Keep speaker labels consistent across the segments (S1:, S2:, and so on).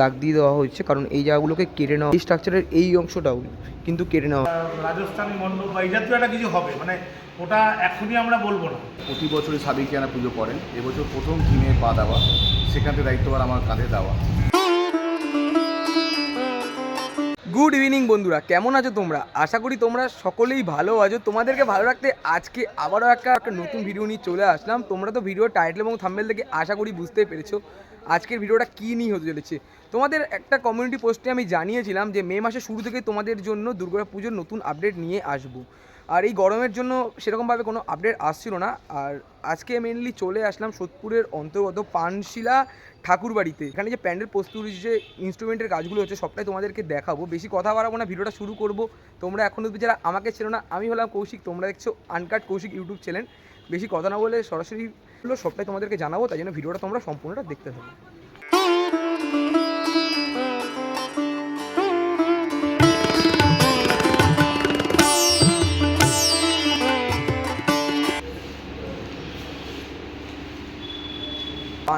S1: দাগ দিয়ে দেওয়া হচ্ছে কারণ এই জায়গাগুলোকে কেটে নেওয়া এই স্ট্রাকচারের এই অংশটাও কিন্তু কেটে নেওয়া
S2: রাজস্থানী মণ্ডপ বা এই জাতীয় একটা কিছু হবে মানে ওটা এখনই আমরা বলব না।
S3: প্রতি বছরই সাবিকিয়ানা পুজো করেন। এবছর প্রথম থিমে পা দেওয়া সেখান থেকে দায়িত্ববার আমার কাঁধে দেওয়া।
S1: গুড ইভিনিং বন্ধুরা কেমন আছো তোমরা? আশা করি তোমরা সকলেই ভালো আছো। তোমাদেরকে ভালো রাখতে আজকে আবারও একটা একটা নতুন ভিডিও নিয়ে চলে আসলাম। তোমরা তো ভিডিও টাইটেল এবং থাম্বেল থেকে আশা করি বুঝতেই পেরেছ। আজকের ভিডিওটা কী নিয়ে হতে চলেছে? তোমাদের একটা কমিউনিটি পোস্টে আমি জানিয়েছিলাম যে মে মাসের শুরু থেকে তোমাদের জন্য দুর্গা পুজোর নতুন আপডেট নিয়ে আসব। আর এই গরমের জন্য সেরকমভাবে কোনো আপডেট আসছিল না। আর আজকে মেনলি চলে আসলাম সোদপুরের অন্তর্গত পানশিলা ঠাকুরবাড়িতে। এখানে যে প্যান্ডেল প্রস্তুতির যে ইনস্ট্রুমেন্টের কাজগুলো হচ্ছে, সবটাই তোমাদেরকে দেখাবো। বেশি কথা বাড়াবো না, ভিডিওটা শুরু করব। তোমরা এখন অব্দি যারা আমাকে ছিল না, আমি হলাম কৌশিক, তোমরা দেখছ আনকাট কৌশিক ইউটিউব চ্যানেল বেশি কথা না বলে সরাসরি সবটাই তোমাদেরকে জানাব, তাই জন্য ভিডিওটা তোমরা সম্পূর্ণটা দেখতে থাকো।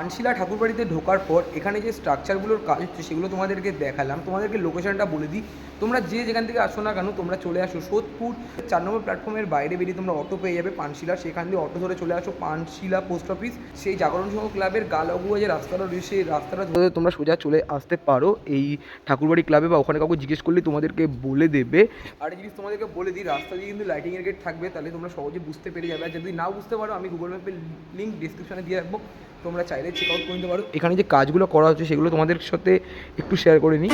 S1: পানশিলা ঠাকুরবাড়িতে ঢোকার পর এখানে যে স্ট্রাকচারগুলোর কাজ হচ্ছে, সেগুলো তোমাদেরকে দেখালাম। তোমাদেরকে লোকেশনটা বলে দিই। তোমরা যে যেখান থেকে আসো না কেন, তোমরা চলে আসো। সোদপুর চার নম্বর প্ল্যাটফর্মের বাইরে বেরিয়ে তোমরা অটো পেয়ে যাবে পানশিলা সেখান দিয়ে অটো ধরে চলে আসো পানশিলা পোস্ট অফিস সেই জাগরণ সংঘ ক্লাবের গালাগুয়া যে রাস্তাটা রয়েছে, সেই রাস্তাটা ধরে তোমরা সোজা চলে আসতে পারো। এই ঠাকুরবাড়ি ক্লাবে বা ওখানে কাউকে জিজ্ঞেস করলে তোমাদেরকে বলে দেবে। আর জিনিস তোমাদেরকে বলে দিই, রাস্তা দিয়ে কিন্তু লাইটিংয়ের গেট থাকবে, তাহলে তোমরা সহজে বুঝতে পেরে যাবে। আর যদি না বুঝতে পারো, আমি গুগল ম্যাপের লিঙ্ক ডিসক্রিপশনে দিয়ে রাখব। তোমরা চাইলে চেক আউট করে নিতে পারো। এখানে যে কাজগুলো করা হচ্ছে সেগুলো তোমাদের সাথে একটু শেয়ার করে নিই।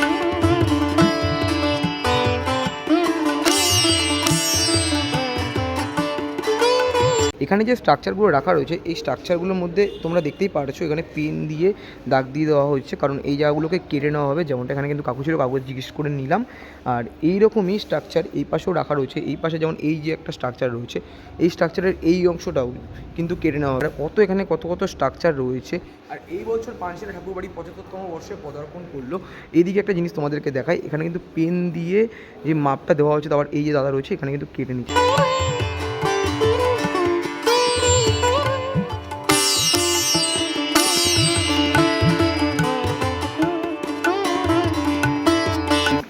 S1: এখানে যে স্ট্রাকচারগুলো রাখা রয়েছে, এই স্ট্রাকচারগুলোর মধ্যে তোমরা দেখতেই পারছ এখানে পেন দিয়ে দাগ দিয়ে দেওয়া হচ্ছে কারণ এই জায়গাগুলোকে কেটে নেওয়া হবে, যেমনটা এখানে কিন্তু কাকু ছিল কাকু জিজ্ঞেস করে নিলাম। আর এই রকমই স্ট্রাকচার এই পাশেও রাখা রয়েছে। এই পাশে যেমন এই যে একটা স্ট্রাকচার রয়েছে, এই স্ট্রাকচারের এই অংশটাও কিন্তু কেটে নেওয়া হবে। কত এখানে কত কত স্ট্রাকচার রয়েছে। আর এই বছর পাঁচশিলা ঠাকুরবাড়ি পঁচাত্তরতম বর্ষে পদার্পণ করল। এইদিকে একটা জিনিস তোমাদেরকে দেখায় এখানে কিন্তু পেন দিয়ে যে মাপটা দেওয়া হচ্ছে তারপর এই যে দাদা রয়েছে, এখানে কিন্তু কেটে নিচ্ছে।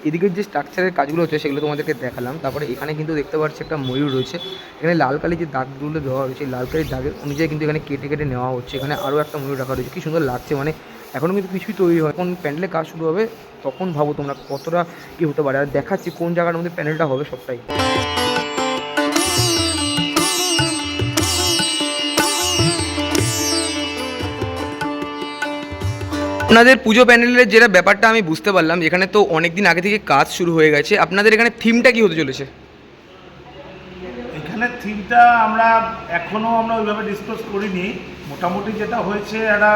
S1: এদিকের যে স্ট্রাকচারের কাজগুলো হচ্ছে সেগুলো তোমাদেরকে দেখালাম। তারপরে এখানে কিন্তু দেখতে পাচ্ছি একটা ময়ূর রয়েছে। এখানে লাল কালি যে দাগগুলো দেওয়া হয়েছে লাল কালির দাগের অনুযায়ী কিন্তু এখানে কেটে কেটে নেওয়া হচ্ছে। এখানে আরও একটা ময়ূর রাখা রয়েছে। কি সুন্দর লাগছে মানে এখনও কিন্তু কিছুই তৈরি হয় এখন প্যান্ডেলের কাজ শুরু হবে, তখন ভাবো তোমরা কতটা কী হতে পারে। আর দেখাচ্ছি কোন জায়গার মধ্যে প্যান্ডেলটা হবে সবটাই। আপনাদের পুজো প্যান্ডেলের যেটা ব্যাপারটা আমি বুঝতে পারলাম, এখানে তো অনেক দিন আগে থেকে কাজ শুরু হয়ে গেছে। আপনাদের এখানে থিমটা কি হতে চলেছে?
S2: এখানে থিমটা আমরা এখনও আমরা ওইভাবে ডিসকাস করিনি। মোটামুটি যেটা হয়েছে, একটা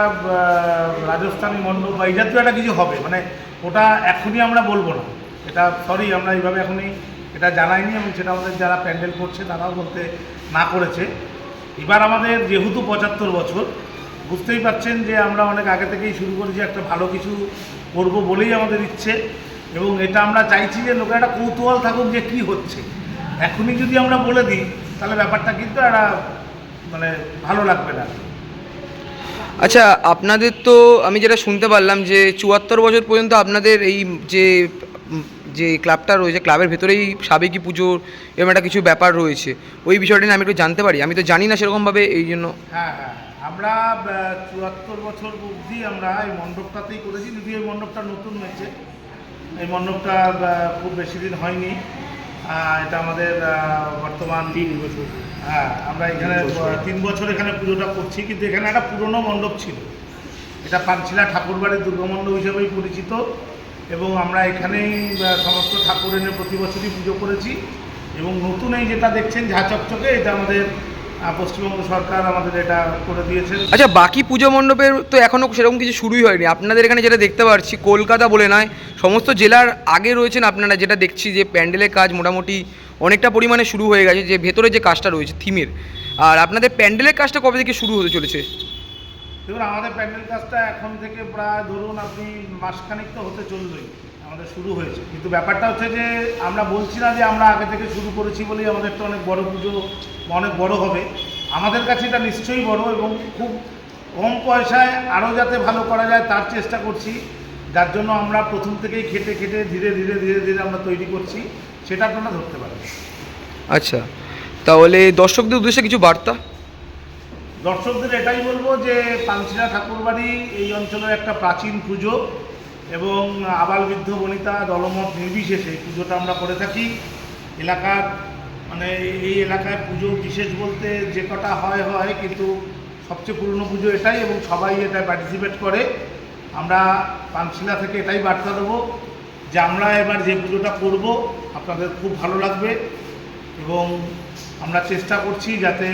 S2: রাজস্থানী মণ্ডপ বা এই জাতীয় একটা কিছু হবে। মানে ওটা এখনই আমরা বলব না। এটা সরি আমরা এইভাবে এখনই এটা জানাইনি এবং সেটা আমাদের যারা প্যান্ডেল করছে, তারাও বলতে না করেছে। এবার আমাদের যেহেতু পঁচাত্তর বছর বুঝতেই পারছেন যে আমরা অনেক আগে থেকেই শুরু করেছি একটা ভালো কিছু করব বলেই আমাদের ইচ্ছে। এবং এটা আমরা চাইছি যে লোকের একটা কৌতূহল থাকুক যে কি হচ্ছে। এখনই যদি আমরা বলে দিই তাহলে ব্যাপারটা কিন্তু একটা মানে ভালো লাগবে না।
S1: আচ্ছা আপনাদের তো আমি যেটা শুনতে পারলাম যে চুয়াত্তর বছর পর্যন্ত আপনাদের এই যে যে ক্লাবটা রয়েছে ক্লাবের ভেতরেই সাবেকি পুজোর এরকম একটা কিছু ব্যাপার রয়েছে। ওই বিষয়টা নিয়ে আমি একটু জানতে পারি। আমি তো জানি না সেরকমভাবে এই জন্য।
S2: হ্যাঁ হ্যাঁ। আমরা চুয়াত্তর বছর অবধি আমরা এই মণ্ডপটাতেই করেছি যদি এই মণ্ডপটা নতুন হয়েছে। এই মণ্ডপটা খুব বেশি দিন হয়নি। এটা আমাদের বর্তমান তিন বছর। হ্যাঁ আমরা এখানে তিন বছর। এখানে পুজোটা করছি কিন্তু এখানে একটা পুরনো মণ্ডপ ছিল। এটা পানশিলা ঠাকুরবাড়ির দুর্গামণ্ডপ হিসেবেই পরিচিত এবং আমরা এখানেই সমস্ত ঠাকুর এনে প্রতি বছরই পুজো করেছি। এবং নতুন এই যেটা দেখছেন ঝা চকচকে এটা আমাদের পশ্চিমবঙ্গ সরকার আমাদের এটা করে দিয়েছে।
S1: আচ্ছা বাকি পুজো মণ্ডপের তো এখনও সেরকম কিছু শুরুই হয়নি। আপনাদের এখানে যেটা দেখতে পাচ্ছি কলকাতা বলে নয় সমস্ত জেলার আগে রয়েছেন আপনারা যেটা দেখছি যে প্যান্ডেলের কাজ মোটামুটি অনেকটা পরিমাণে শুরু হয়ে গেছে যে ভেতরে যে কাজটা রয়েছে থিমের। আর আপনাদের প্যান্ডেলের কাজটা কবে থেকে শুরু হতে চলেছে?
S2: দেখুন আমাদের প্যান্ডেল কাজটা এখন থেকে প্রায় ধরুন আপনি মাসখানিক তো হতে চলবেই আমাদের শুরু হয়েছে। কিন্তু ব্যাপারটা হচ্ছে যে আমরা বলছি না যে আমরা আগে থেকে শুরু করেছি বলেই আমাদের তো অনেক বড় পুজো অনেক বড় হবে। আমাদের কাছে এটা নিশ্চয়ই বড় এবং খুব কম পয়সায় আরও যাতে ভালো করা যায় তার চেষ্টা করছি। যার জন্য আমরা প্রথম থেকেই খেটে খেটে ধীরে ধীরে ধীরে ধীরে আমরা তৈরি করছি। সেটা আপনারা ধরতে পারেন।
S1: আচ্ছা তাহলে দর্শকদের উদ্দেশ্যে কিছু বার্তা?
S2: দর্শকদের এটাই বলব যে পাঞ্চিলা ঠাকুরবাড়ি এই অঞ্চলের একটা প্রাচীন পুজো। এবং আবাল বৃদ্ধ বনিতা দলমত নির্বিশেষে পুজোটা আমরা করে থাকি। এলাকার মানে এই এলাকায় পুজো বিশেষ বলতে যে কটা হয় হয়, কিন্তু সবচেয়ে পুরনো পুজো এটাই এবং সবাই এটা পার্টিসিপেট করে। আমরা পানশিলা থেকে এটাই বার্তা দেবো যে আমরা এবার যে পুজোটা করব, আপনাদের খুব ভালো লাগবে এবং আমরা চেষ্টা করছি যাতে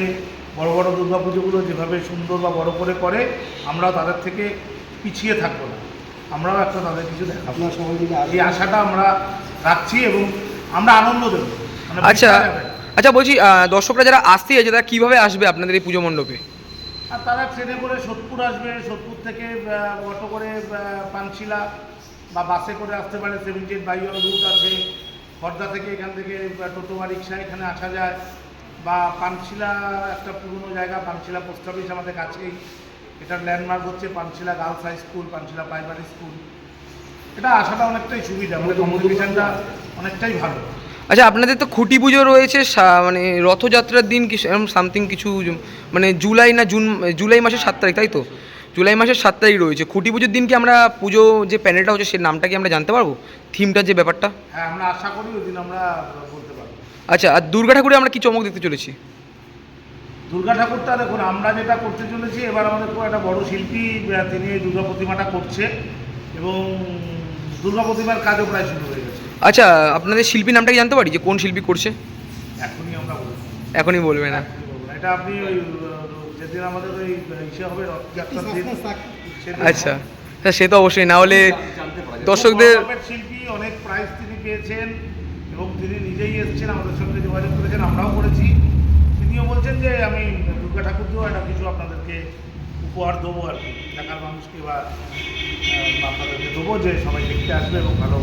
S2: বড় বড় দুর্গা পুজোগুলো যেভাবে সুন্দর বা বড় করে করে, আমরা তাদের থেকে পিছিয়ে থাকব না। আমরাও একটা তাদের কিছু দেখাবো। এই আশাটা আমরা রাখছি এবং আমরা আনন্দ দেবো। মানে
S1: আচ্ছা আচ্ছা বলছি দর্শকরা যারা আসতে আছে তারা কীভাবে আসবে আপনাদের এই পুজো মণ্ডপে?
S2: আর তারা ট্রেনে করে সোদপুর আসবে সোদপুর থেকে অটো করে পানশিলা বা বাসে করে আসতে পারে সেভেন্টি এইট বাই রুট আছে। খর্দা থেকে এখান থেকে টোটো বা রিক্সা এখানে আসা যায়। বা পানশিলা একটা পুরনো জায়গা পানশিলা পোস্ট অফিস আমাদের কাছেই। এটার ল্যান্ডমার্ক হচ্ছে Panshila girls high school Panshila primary school এটা আসাটা অনেকটাই সুবিধা মানে কমিউনিকেশনটা অনেকটাই ভালো।
S1: আচ্ছা আপনাদের তো খুঁটি পুজো রয়েছে সা- মানে রথযাত্রার দিন কি সামথিং কিছু মানে জুলাই না জুন জুলাই মাসের সাত তারিখ তাই তো? জুলাই মাসের সাত তারিখ রয়েছে। খুঁটি পুজোর দিন কি আমরা পুজো যে প্যানেলটা হচ্ছে সে নামটা কি আমরা জানতে পারব? থিমটার যে ব্যাপারটা?
S2: হ্যাঁ আমরা আশা করি ওই দিন আমরা বলতে পারব।
S1: আচ্ছা আর দুর্গা ঠাকুরে আমরা কি চমক দেখতে চলেছি?
S2: দুর্গা ঠাকুরটা দেখুন আমরা যেটা করতে চলেছি এবার আমাদের খুব একটা বড় শিল্পী তিনি এই দুর্গা প্রতিমাটা করছে এবং দুর্গা প্রতিমার কাজও প্রায় শুরু হয়ে গেছে।
S1: আচ্ছা আপনাদের শিল্পী নামটা কি জানতে পারি যে কোন শিল্পী করছে?
S2: এখনই আমরা বলব।
S1: এখনই বলবে না।
S2: এটা আপনি ওই যেদিন আমাদের ওই ইসে হবে
S1: আচ্ছা। হ্যাঁ সে তো অবশ্যই। না হলে দর্শকদের
S2: শিল্পী অনেক প্রাইজ তিনি পেয়েছেন এবং তিনি নিজেই এসেছেন আমাদের সঙ্গে যোগাযোগ করেছেন আমরাও করেছি। তিনিও বলছেন যে আমি দুর্গা ঠাকুরকেও একটা কিছু আপনাদেরকে উপহার দেবো আর কি। দেখার মানুষকে বা আপনাদেরকে দেবো যে সবাই দেখতে আসবে এবং ভালো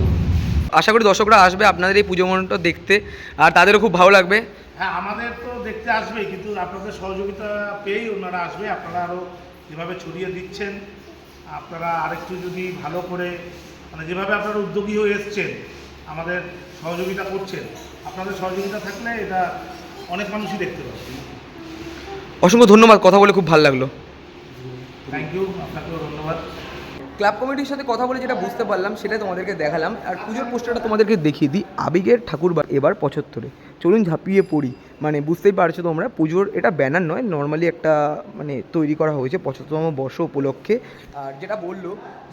S1: আশা করি দর্শকরা আসবে আপনাদের এই পুজো মণ্ডপটা দেখতে। আর তাদেরও খুব ভালো লাগবে।
S2: হ্যাঁ আমাদের তো দেখতে আসবে কিন্তু আপনাদের সহযোগিতা পেয়েই ওনারা আসবে। আপনারা আরও যেভাবে ছড়িয়ে দিচ্ছেন আপনারা আরেকটু যদি ভালো করে মানে যেভাবে আপনারা উদ্যোগী হয়ে এসছেন আমাদের সহযোগিতা করছেন আপনাদের সহযোগিতা থাকলে এটা অনেক মানুষই দেখতে পাবে।
S1: অসংখ্য ধন্যবাদ কথা বলে খুব ভালো লাগল।
S2: থ্যাংক ইউ আপনাকেও ধন্যবাদ।
S1: ক্লাব কমিটির সাথে কথা বলে যেটা বুঝতে পারলাম সেটাই তোমাদেরকে দেখালাম। আর পুজোর পোস্টারটা তোমাদেরকে দেখিয়ে দিই আবিগের ঠাকুর বা- এবার পঁচাত্তরে। চলুন ঝাঁপিয়ে পড়ি। মানে বুঝতেই পারছ তোমরা, পুজোর এটা ব্যানার নয় নর্মালি একটা মানে তৈরি করা হয়েছে পঁচাত্তরতম বর্ষ উপলক্ষে। আর যেটা বলল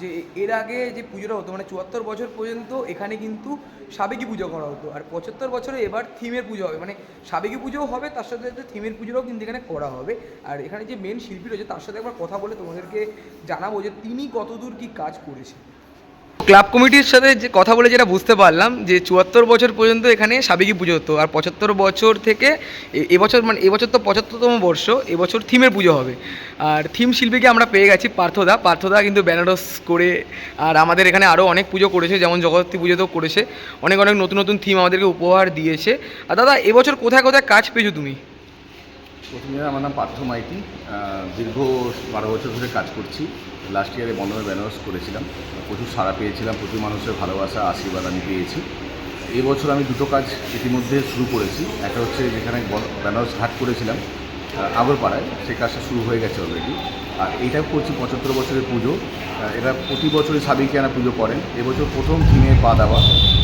S1: যে এর আগে যে পুজোটা হতো মানে চুয়াত্তর বছর পর্যন্ত এখানে কিন্তু সাবেকি পুজো করা হতো। আর পঁচাত্তর বছরে এবার থিমের পুজো হবে মানে সাবেকি পুজোও হবে, তার সাথে সাথে থিমের পুজোটাও কিন্তু এখানে করা হবে। আর এখানে যে মেন শিল্পী রয়েছে, তার সাথে একবার কথা বলে তোমাদেরকে জানাব যে তিনি কতদূর কী কাজ করেছে ক্লাব কমিটির সাথে যে কথা বলে যেটা বুঝতে পারলাম, যে চুয়াত্তর বছর পর্যন্ত এখানে সাবেকি পুজো হতো। আর পঁচাত্তর বছর থেকে এবছর মানে এবছর তো পঁচাত্তরতম বর্ষ এবছর থিমের পুজো হবে। আর থিম শিল্পীকে আমরা পেয়ে গেছি পার্থদা। পার্থদা কিন্তু বেনারস করে, আর আমাদের এখানে আরও অনেক পুজো করেছে, যেমন জগদ্ধাত্রী পুজোতেও করেছে। অনেক অনেক নতুন নতুন থিম আমাদেরকে উপহার দিয়েছে। আর দাদা এবছর কোথায় কোথায় কাজ পেয়েছ তুমি?
S3: প্রথমে আমার নাম পার্থ মাইতি। দীর্ঘ বারো বছর ধরে কাজ করছি। লাস্ট ইয়ারে বন্ধনে বেনারস করেছিলাম। প্রচুর সাড়া পেয়েছিলাম, প্রচুর মানুষের ভালোবাসা, আশীর্বাদ আমি পেয়েছি। এবছর আমি দুটো কাজ ইতিমধ্যে শুরু করেছি। একটা হচ্ছে যেখানে বন- বেনারস ঘাট করেছিলাম আগরপাড়ায়। সেই কাজটা শুরু হয়ে গেছে অলরেডি আর এইটাও করছি পঁচাত্তর বছরের পুজো। এরা প্রতি বছরই সাবিকিয়ানা পুজো করেন। এবছর প্রথম থিমে পা দেওয়া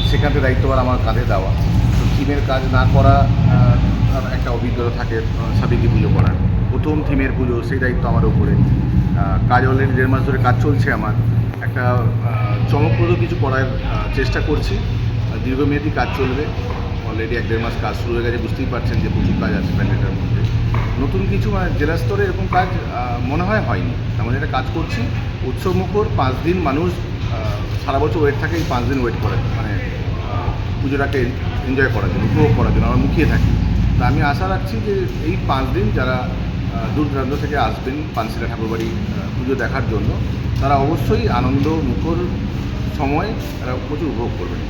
S3: সেখানতে দায়িত্ববার আমার কাঁধে দেওয়া। তো থিমের কাজ না করা একটা অভিজ্ঞতা থাকে সাবেকি পুজো করার। প্রথম থিমের পুজো, সেই দায়িত্ব আমার উপরে। কাজ অলরেডি দেড় মাস ধরে কাজ চলছে আমার। একটা চমকপ্রদ কিছু করার চেষ্টা করছি। দীর্ঘমেয়াদী কাজ চলবে। অলরেডি এক দেড় মাস কাজ শুরু হয়ে গেছে, বুঝতেই পারছেন যে প্রচুর কাজ আছে প্যান্ডেলটার মধ্যে। নতুন কিছু জেলা স্তরে এরকম কাজ মনে হয় হয়নি। তেমন একটা কাজ করছি, উৎসব মুখর পাঁচ দিন মানুষ সারা বছর ওয়েট থাকে, এই পাঁচ দিন ওয়েট করে মানে পুজোটাকে এনজয় করার জন্য, উপভোগ করার জন্য, আমরা মুখিয়ে থাকি। তা আমি আশা রাখছি যে এই পাঁচ দিন যারা দূর দূরান্ত থেকে আসবেন পানশিলা ঠাকুরবাড়ি পুজো দেখার জন্য। তারা অবশ্যই আনন্দ মুখর সময় তারা প্রচুর উপভোগ করবেন।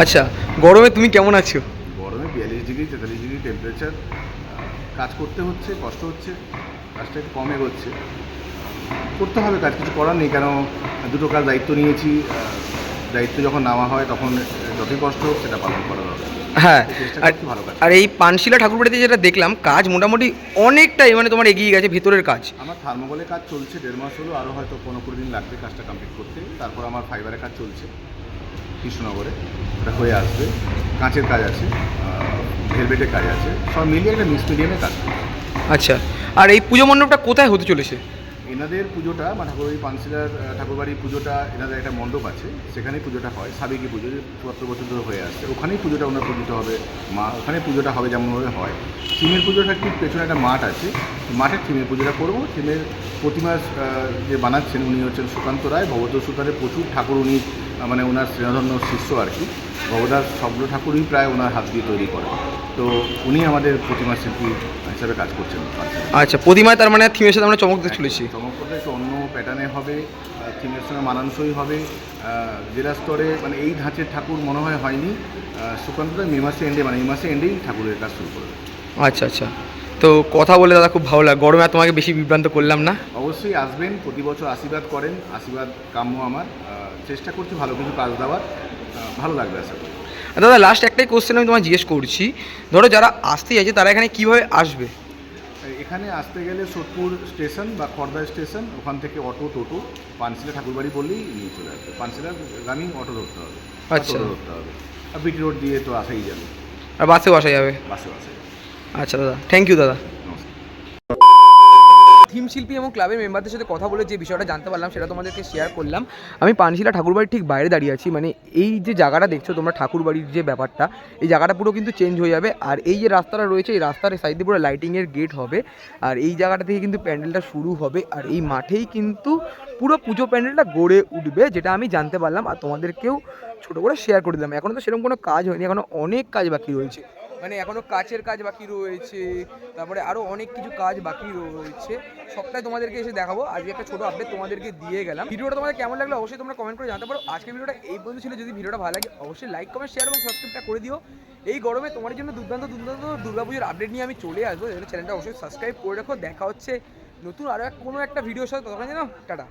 S1: আচ্ছা গরমে তুমি কেমন আছো?
S3: গরমে বিয়াল্লিশ ডিগ্রি তেতাল্লিশ ডিগ্রি টেম্পারেচার কাজ করতে হচ্ছে কষ্ট হচ্ছে কাজটা একটু কম এগোচ্ছে। করতে হবে কাজ কিছু করার নেই কেন দুটো কাজ দায়িত্ব নিয়েছি দায়িত্ব যখন নেওয়া হয় তখন যতই কষ্ট হোক সেটা পালন করা।
S1: হ্যাঁ আর
S3: ভালো
S1: আর এই পানশিলা ঠাকুরবাড়িতে যেটা দেখলাম কাজ মোটামুটি অনেকটাই মানে তোমার এগিয়ে গেছে ভেতরের কাজ।
S3: আমার থার্মোকলের কাজ চলছে দেড় মাস হলো আরও হয়তো পনেরো কুড়ি দিন লাগবে কাজটা কমপ্লিট করতে। তারপর আমার ফাইবারের কাজ চলছে কৃষ্ণনগরে। ওটা হয়ে আসবে। কাঁচের কাজ আছে ভেলভেটের কাজ আছে। সব মিলিয়ে একটা মিক্স মিডিয়ামে কাজ
S1: আচ্ছা আর এই পুজো মণ্ডপটা কোথায় হতে চলেছে?
S3: এনাদের পুজোটা বা ঠাকুরবাড়ি পানশিলার ঠাকুরবাড়ির পুজোটা, এনাদের একটা মণ্ডপ আছে, সেখানেই পুজোটা হয়, সাবেকি পুজো, যে চুয়াত্তর বছর ধরে হয়ে আসছে। ওখানেই পুজোটা ওনার পূজিত হবে মা, ওখানে পুজোটা হবে যেমনভাবে হয়। থিমের পুজোটা ঠিক পেছনে একটা মাঠ আছে মাঠের থিমের পুজোটা করব। থিমের প্রতিমা যে বানাচ্ছেন উনি হচ্ছেন সুকান্ত রায়। ভগবত সুতারের প্রচুর ঠাকুর উনি মানে ওনার স্নেহধন্য শিষ্য আর কি। ভগবদার সবগুলো ঠাকুরই প্রায় ওনার হাত দিয়ে তৈরি করে তো উনি আমাদের প্রতিমা শিল্পী হিসাবে কাজ করছেন।
S1: আচ্ছা প্রতিমায় তার মানে থিমের সাথে আমরা চমক দিতে চলেছি
S3: চমক করতে একটু অন্য প্যাটার্নে হবে থিমের সঙ্গে মানানসই হবে। জেলা স্তরে মানে এই ধাঁচের ঠাকুর মনে হয় হয়নি। সুকান্ত মে মাসে এন্ডে মানে এই মাসে এন্ডেই ঠাকুরের কাজ শুরু করবে
S1: আচ্ছা আচ্ছা। তো কথা বলে দাদা খুব ভালো লাগে গরমে তোমাকে বেশি বিভ্রান্ত করলাম না?
S3: অবশ্যই আসবেন প্রতি বছর আশীর্বাদ করেন আশীর্বাদ কাম্য আমার। চেষ্টা করছি ভালো কিছু কাজ দেওয়ার। ভালো লাগবে আশা করি।
S1: আর দাদা লাস্ট একটাই কোশ্চেন আমি তোমায় জিজ্ঞেস করছি। ধরো যারা আসতে চাইছে তারা এখানে কীভাবে আসবে?
S3: এখানে আসতে গেলে সোদপুর স্টেশন বা খড়দা স্টেশন ওখান থেকে অটো টোটো পানশিলা ঠাকুরবাড়ি বললেই নিয়ে চলে আসবে। পানশিলার রানিং অটো ধরতে হবে।
S1: আচ্ছা।
S3: ধরতে হবে। আর বিটি রোড দিয়ে তো আসাই যাবে।
S1: আর বাসেও আসা যাবে?
S3: বাসে বাসে
S1: আচ্ছা দাদা থ্যাংক ইউ দাদা। থিম শিল্পী এবং ক্লাবের মেম্বারদের সাথে কথা বলে যে বিষয়টা জানতে পারলাম, সেটা তোমাদেরকে শেয়ার করলাম। আমি পানশিলা ঠাকুরবাড়ির ঠিক বাইরে দাঁড়িয়ে আছি মানে এই যে জায়গাটা দেখছ তোমরা ঠাকুরবাড়ির যে ব্যাপারটা, এই জায়গাটা পুরো কিন্তু চেঞ্জ হয়ে যাবে। আর এই যে রাস্তাটা রয়েছে, এই রাস্তার সাইড পুরো লাইটিংয়ের গেট হবে। আর এই জায়গাটা থেকে কিন্তু প্যান্ডেলটা শুরু হবে। আর এই মাঠেই কিন্তু পুরো পুজো প্যান্ডেলটা গড়ে উঠবে, যেটা আমি জানতে পারলাম। আর তোমাদেরকেও ছোটো করে শেয়ার করে দিলাম। এখনও তো সেরকম কোনো কাজ হয়নি এখনও অনেক কাজ বাকি রয়েছে। মানে এখনও কাচের কাজ বাকি রয়েছে, তারপরে আরও অনেক কিছু কাজ বাকি রয়েছে। সবটাই তোমাদেরকে এসে দেখাবো। আজকে একটা ছোটো আপডেট তোমাদেরকে দিয়ে গেলাম। ভিডিওটা তোমাদের কেমন লাগল অবশ্যই তোমরা কমেন্ট করে জানতে পারো। আজকে ভিডিওটা এই পর্যন্ত ছিল। যদি ভিডিওটা ভালো লাগে, অবশ্যই লাইক কমেন্ট শেয়ার এবং সাবস্ক্রাইবটা করে দিও। এই গরমে তোমার জন্য দুর্দান্ত দুর্দান্ত দুর্গাপুজোর আপডেট নিয়ে আমি চলে আসব। চ্যানেলটা অবশ্যই সাবস্ক্রাইব করে রাখো। দেখা হচ্ছে নতুন আরও এক কোনো একটা ভিডিওর সাথে। ততক্ষণ জানো টাটা।